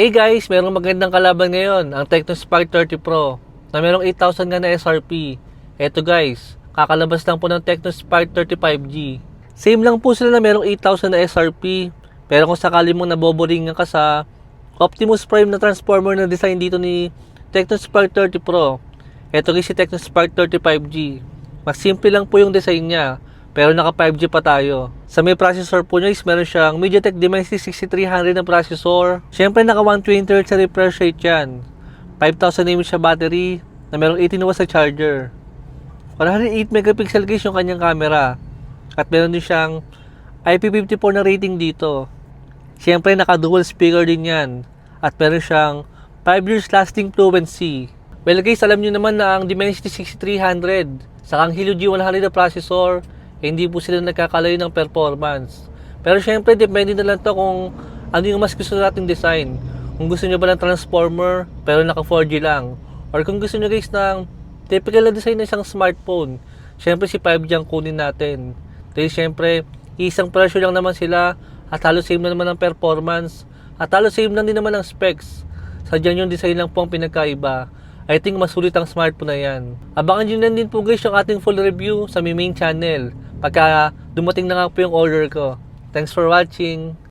Hey guys, merong magandang kalaban ngayon, ang Tecno Spark 30 Pro, na merong 8,000 nga na SRP. Eto guys, kakalabas lang po ng Tecno Spark 35G. Same lang po sila na merong 8,000 na SRP, pero kung sakali mong naboboringan ka sa Optimus Prime na transformer na design dito ni Tecno Spark 30 Pro, eto guys si Tecno Spark 35G. Mas simple lang po yung design niya, pero naka 5G pa tayo. Sa may processor po niya is meron siyang MediaTek Dimensity 6300 na processor. Siyempre naka 120Hz sa refresh rate yan. 5000 mAh siya battery na merong 18 watts sa charger. 108 megapixel guys yung kanyang camera. At meron din siyang IP54 na rating dito. Siyempre naka dual speaker din yan. At meron siyang 5 years lasting fluency. Well guys, alam nyo naman na ang Dimensity 6300 sa Helio G100 na processor, eh, hindi po sila nagkakalayo ng performance. Pero syempre, depende na lang to kung ano yung mas gusto nating design. Kung gusto nyo ba ng transformer, pero naka 4G lang. Or kung gusto nyo guys ng typical na design ng isang smartphone, syempre si 5G ang kunin natin. Dahil syempre, isang presyo lang naman sila at halos same na naman ang performance at halos same lang din naman ang specs. Sadyang yung design lang po ang pinagkaiba. I think masulit ang smartphone na yan. Abangan nyo na din po guys yung ating full review sa main channel pagka dumating na nga po yung order ko. Thanks for watching!